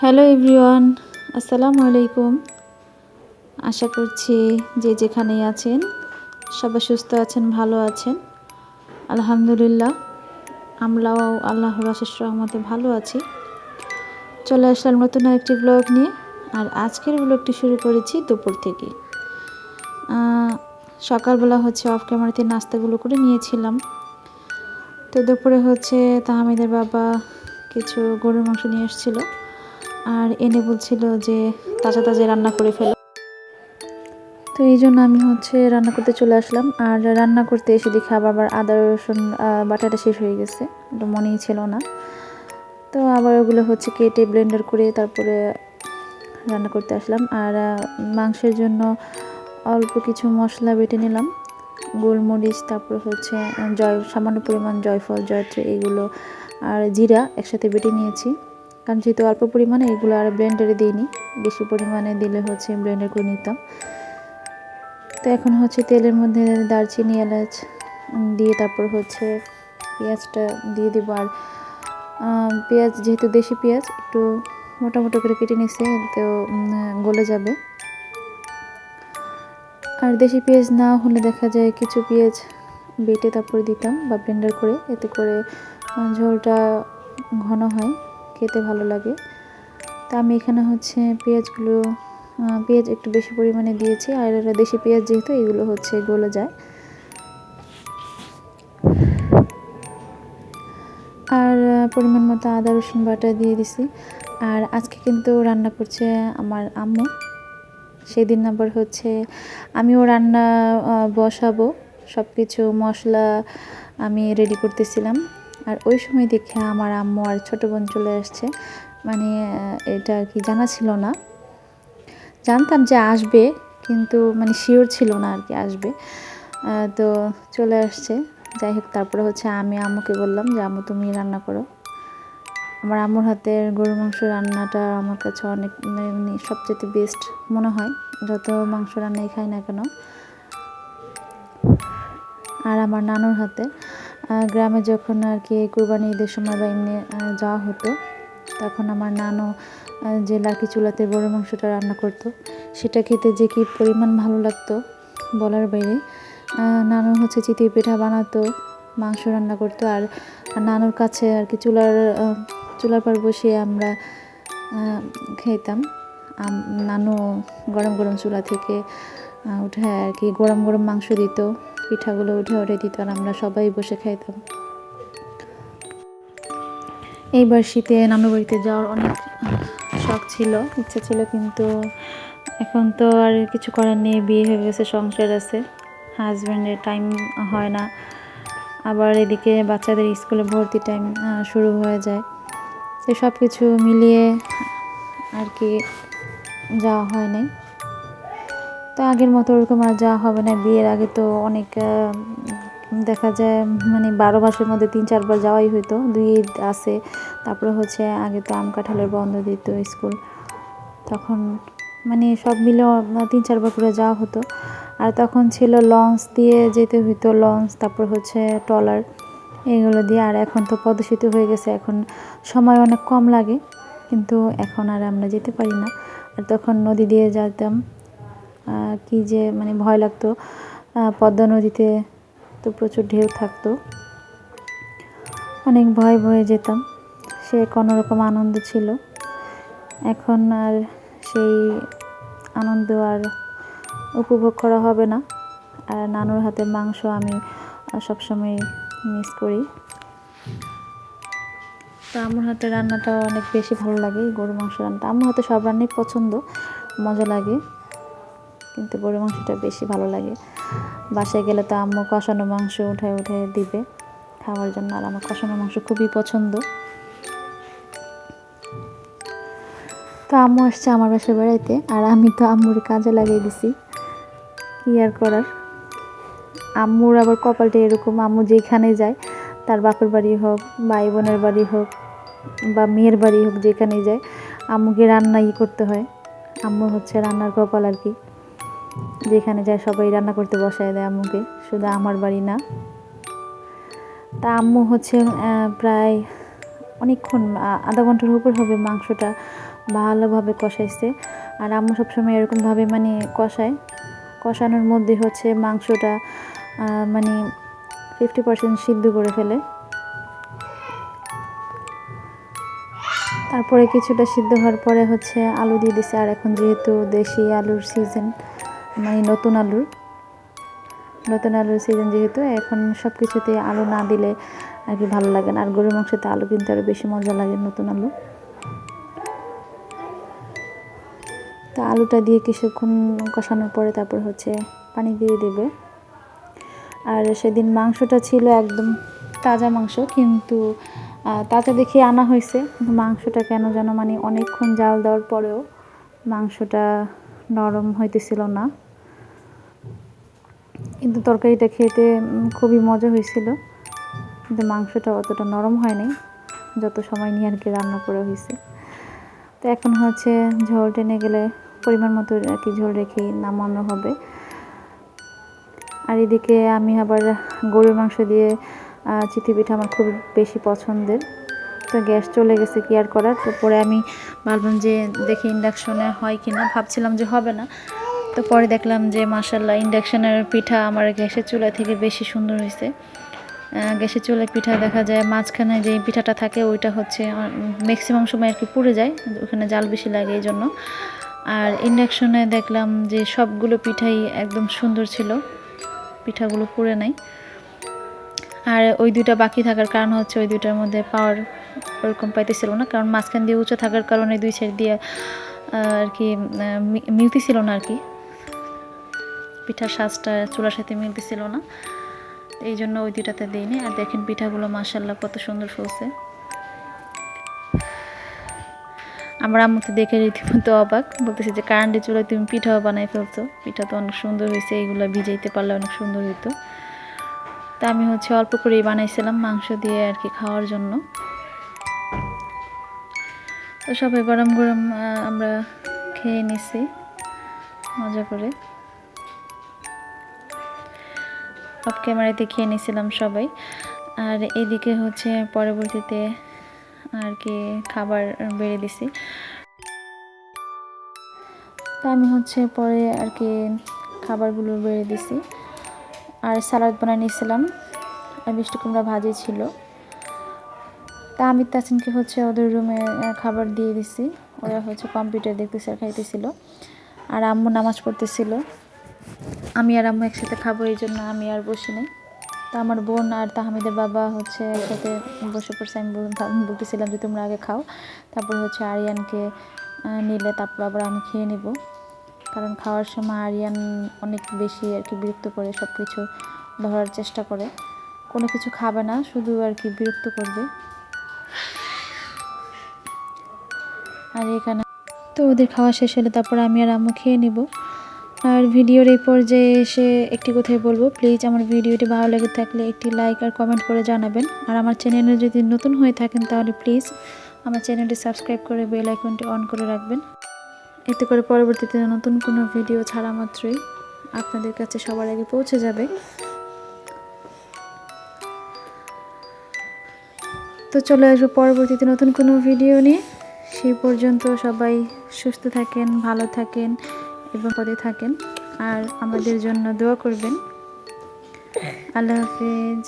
Hello everyone, আসসালামু আলাইকুম। আশা করছি যে যেখানেই আছেন, সবাই সুস্থ আছেন, ভালো আছেন। আলহামদুলিল্লাহ, আমরাও আল্লাহর আশেষ রহমতে ভালো আছি। চলে আসলাম নতুন আরেকটি ব্লগ নিয়ে, আর আজকের ব্লগটি শুরু করেছি দুপুর থেকে। সকালবেলা হচ্ছে অফ ক্যামেরাতে নাস্তাগুলো করে নিয়েছিলাম। তো দুপুরে হচ্ছে তাহমিদের বাবা কিছু গরুর মাংস নিয়ে এসেছিল আর এনে বলছিল যে তাজা তাজা রান্না করে ফেলো। তো এই জন্য আমি হচ্ছে রান্না করতে চলে আসলাম। আর রান্না করতে এসে দেখি আবার আবার আদা, রসুন বাটাটা শেষ হয়ে গেছে। ওটা মনেই ছিল না। তো আবার ওগুলো হচ্ছে কেটে ব্লেন্ডার করে তারপরে রান্না করতে আসলাম। আর মাংসের জন্য অল্প কিছু মশলা বেটে নিলাম। গোলমরিচ, তারপর হচ্ছে জয়, সামান্য পরিমাণ জয়ফল, জয়ত্রী, এগুলো আর জিরা একসাথে বেটে নিয়েছি। কারণ যেহেতু অল্প পরিমাণে এগুলো আর ব্লেন্ডারে দিইনি। বেশি পরিমাণে দিলে হচ্ছে ব্লেন্ডার করে নিতাম। তো এখন হচ্ছে তেলের মধ্যে দারচিনি, এলাচ দিয়ে তারপর হচ্ছে পেঁয়াজটা দিয়ে দেবো। আর পেঁয়াজ যেহেতু দেশি পেঁয়াজ, একটু মোটা মোটা করে কেটে নিচ্ছে তো গলে যাবে। আর দেশি পেঁয়াজ না হলে দেখা যায় কিছু পেঁয়াজ বেটে তারপরে দিতাম বা ব্লেন্ডার করে। এতে করে ঝোলটা ঘন হয়। খেতে ভালো লাগে। তা আমি এখানে হচ্ছে পেঁয়াজগুলো পেঁয়াজ একটু বেশি পরিমাণে দিয়েছি। আর দেশি পেঁয়াজ যেহেতু, এগুলো হচ্ছে গলে যায়। আর পরিমাণ মতো আদা, রসুন বাটা দিয়ে দিছি। আর আজকে কিন্তু রান্না করছে আমার আম্মু। সেদিন আবার হচ্ছে আমিও রান্না বসাবো। সব কিছু মশলা আমি রেডি করতেছিলাম। আর ওই সময় দেখে আমার আম্মু আর ছোটো বোন চলে আসছে। মানে এটা আর কি জানা ছিল না। জানতাম যে আসবে, কিন্তু মানে শিওর ছিল না আর কি আসবে। তো চলে আসছে। যাই হোক, তারপরে হচ্ছে আমি আম্মুকে বললাম যে, আম্মু, তুমি রান্না করো। আমার আম্মুর হাতের গরু মাংস রান্নাটা আমার কাছে অনেক মানে সবচেয়ে বেস্ট মনে হয়। যত মাংস রান্নাই খাই না কেন। আর আমার নানুর হাতে গ্রামে যখন আর কি কুরবানি ঈদের সময় বা এমনি যাওয়া হতো, তখন আমার নানু যে লাকি চুলাতে বড় মাংসটা রান্না করতো, সেটা খেতে যে কি পরিমাণ ভালো লাগতো বলার বাইরে নানু হচ্ছে চিতই পিঠা বানাতো, মাংস রান্না করতো, আর নানুর কাছে আর কি চুলার চুলার পর বসে আমরা খেতাম। নানু গরম গরম চুলা থেকে উঠে আর কি গরম গরম মাংস দিত। পিঠাগুলো উঠে উঠে দিত আর আমরা সবাই বসে খাইতাম। এইবার শীতে নানু বাড়িতে যাওয়ার অনেক শখ ছিল, ইচ্ছে ছিল, কিন্তু এখন তো আর কিছু করার নেই, বিয়ে হয়ে গেছে, সংসার আছে হাজব্যান্ডের টাইম হয় না। আবার এদিকে বাচ্চাদের স্কুলে ভর্তি টাইম শুরু হয়ে যায়। তো সব কিছু মিলিয়ে আর কি যাওয়া হয় নাই। তো আগের মতো ওরকম আর যাওয়া হবে না। বিয়ের আগে তো অনেক দেখা যায় মানে বারো মাসের মধ্যে তিন, চারবার যাওয়াই হতো দুই ঈদ আসে তারপরে হচ্ছে আগে তো আম কাঁঠালের বন্ধ দিত স্কুল। তখন মানে সব মিলে তিন, চারবার করে যাওয়া হতো। আর তখন ছিল লঞ্চ দিয়ে যেতে হতো লঞ্চ, তারপর হচ্ছে ট্রলার এগুলো দিয়ে। আর এখন তো পদ্ম হয়ে গেছে। এখন সময় অনেক কম লাগে, কিন্তু এখন আর আমরা যেতে পারি না। আর তখন নদী দিয়ে যেতাম কি যে মানে ভয় লাগতো। পদ্মা নদীতে তো প্রচুর ঢেউ থাকতো। অনেক ভয় ভয়ে যেতাম। সে কোনো রকম আনন্দ ছিল। এখন আর সেই আনন্দ আর উপভোগ করা হবে না। আর নানুর হাতের মাংস আমি সবসময় মিস করি। তো আমার হাতে রান্নাটা অনেক বেশি ভালো লাগে গরু মাংস রান্নাটা আমার হাতে সব রান্নাই পছন্দ, মজা লাগে। কিন্তু গরু মাংসটা বেশি ভালো লাগে। বাসায় গেলে তো আম্মু কষানো মাংস উঠায় উঠায় দিবে। খাওয়ার জন্য আর আমার কষানো মাংস খুবই পছন্দ। তো আম্মু আসছে আমার বাসায় বেড়াইতে আর আমি তো আম্মুর কাজে লাগিয়ে দিছি। কি আর করার? আম্মুর আবার কপালটা এরকম, আম্মু যেখানে যায়, তার বাপের বাড়ি হোক, ভাই বোনের বাড়ি হোক বা মেয়ের বাড়ি হোক যেখানেই যায়, আম্মুকে রান্নাই করতে হয়। আম্মু হচ্ছে রান্নার কপাল আর কি। যেখানে যায় সবাই রান্না করতে বসায় দেয় আম্মুকে, শুধু আমার বাড়ি না। তা আম্মু হচ্ছে প্রায় অনেকক্ষণ আধা ঘণ্টার উপর হবে মাংসটা ভালোভাবে কষাইছে। আর আম্মু সবসময় এরকমভাবে মানে কষায়। কষানোর মধ্যে হচ্ছে মাংসটা মানে ফিফটি পার্সেন্ট সিদ্ধ করে ফেলে। তারপরে কিছুটা সিদ্ধ হওয়ার পরে হচ্ছে আলু দিয়ে দিছে। আর এখন যেহেতু দেশি আলুর সিজন মানে নতুন আলুর। নতুন আলুর সিজন যেহেতু, এখন সব কিছুতে আলু না দিলে আর কি ভালো লাগে না। আর গরুর মাংসতে আলু কিন্তু আরও বেশি মজা লাগে নতুন আলু। তো আলুটা দিয়ে কিছুক্ষণ কষানোর পরে তারপর হচ্ছে পানি দিয়ে দেবে। আর সেদিন মাংসটা ছিল একদম তাজা মাংস, কিন্তু তাজা দেখে আনা হয়েছে। কিন্তু মাংসটা কেন যেন মানে অনেকক্ষণ জাল দেওয়ার পরেও মাংসটা নরম হইতেছিল না। কিন্তু তরকারিটা খেতে খুবই মজা হয়েছিল। কিন্তু মাংসটা অতটা নরম হয়নি, যত সময় নিয়ে আর কি রান্না করা হয়েছে। তো এখন হচ্ছে ঝোল টেনে গেলে পরিমাণ মতো আর কি ঝোল রেখেই নামানো হবে। আর এদিকে আমি আবার গরুর মাংস দিয়ে চিতি পিঠা আমার খুব বেশি পছন্দের। তো গ্যাস চলে গেছে কি আর করার? তো পরে আমি ভাবলাম যে দেখি ইন্ডাকশনে হয় কি না ভাবছিলাম যে হবে না। তো পরে দেখলাম যে মাসাল্লাহ ইন্ডাকশনের পিঠা আমার গ্যাসের চুলা থেকে বেশি সুন্দর হয়েছে। গ্যাসের চুলায় পিঠা দেখা যায়, মাঝখানে যে পিঠাটা থাকে, ওইটা হচ্ছে ম্যাক্সিমাম সময় আর কি পুড়ে যায়, ওখানে জাল বেশি লাগে এই জন্য। আর ইন্ডাকশনে দেখলাম যে, সবগুলো পিঠাই একদম সুন্দর ছিল, পিঠাগুলো পুড়ে নাই। আর ওই দুইটা বাকি থাকার কারণ হচ্ছে, ওই দুইটার মধ্যে পাওয়ার ওরকম পাইতেছিল না, কারণ মাঝখান দিয়ে উঁচু থাকার কারণে দুই সাইড দিয়ে আর কি মিলতেছিল না আর কি পিঠার সাজটা চুলার সাথে মিলতেছিল না। এই জন্য ওই দুটাতে দিইনি। আর দেখেন পিঠাগুলো মাসাল্লাহ কত সুন্দর ফুলছে। আমার আম্মু তো দেখে রীতিমতো অবাক। বলতেছে যে, কারেন্টের চুলায় তুমি পিঠাও বানাই ফেলছো। পিঠা তো অনেক সুন্দর হয়েছে। এইগুলো ভিজাইতে পারলে অনেক সুন্দর হইতো। তা আমি হচ্ছে অল্প করেই বানাইছিলাম মাংস দিয়ে আর কি খাওয়ার জন্য। তো সবাই গরম গরম আমরা খেয়ে নিছি। মজা করে। অফ ক্যামেরাতে খেয়ে নিয়েছিলাম সবাই। আর এদিকে হচ্ছে পরবর্তীতে আর কি খাবার বেড়ে দিছি। তা আমি হচ্ছে পরে আর কি খাবারগুলো বেড়ে দিছি। আর স্যালাড বানিয়ে নিয়েছিলাম। আর মিষ্টি কুমড়া ভাজি ছিল। তা আমি তাসিনকে হচ্ছে ওদের রুমে খাবার দিয়ে দিছি। ওরা হচ্ছে কম্পিউটার দেখতেছে আর খাইতেছিল। আর আম্মু নামাজ পড়তেছিল। আমি আর আম্মু একসাথে খাব, এই জন্য আমি আর বসি নাই। তা আমার বোন আর তাহমিদের বাবা হচ্ছে একসাথে বসে পড়ছে। আমি বলতেছিলাম যে, তোমরা আগে খাও। তারপর হচ্ছে আরিয়ানকে নিলে, তারপর আবার আমি খেয়ে নিব। কারণ খাওয়ার সময় আরিয়ান অনেক বেশি আর কি বিরক্ত করে সব কিছু ধরার চেষ্টা করে। কোনো কিছু খাবে না, শুধু আর কি বিরক্ত করবে। আর এখানে তো ওদের খাওয়া শেষ হলে তারপর আমি আর আম্মু খেয়ে নিব। আর ভিডিওর এই পর্যায়ে এসে একটি কথাই বলব প্লিজ আমার ভিডিওটি ভালো লেগে থাকলে একটি লাইক আর কমেন্ট করে জানাবেন। আর আমার চ্যানেলে যদি নতুন হয়ে থাকেন তাহলে প্লিজ আমার চ্যানেলটি সাবস্ক্রাইব করে বেল আইকনটি অন করে রাখবেন। এতে করে পরবর্তীতে নতুন কোনো ভিডিও ছাড়া মাত্রই আপনাদের কাছে সবার আগে পৌঁছে যাবে। তো চলে আসব পরবর্তীতে নতুন কোনো ভিডিও নিয়ে। সেই পর্যন্ত সবাই সুস্থ থাকেন, ভালো থাকেন। এবং পদে থাকেন আর আমাদের জন্য দোয়া করবেন। আল্লাহ হাফিজ।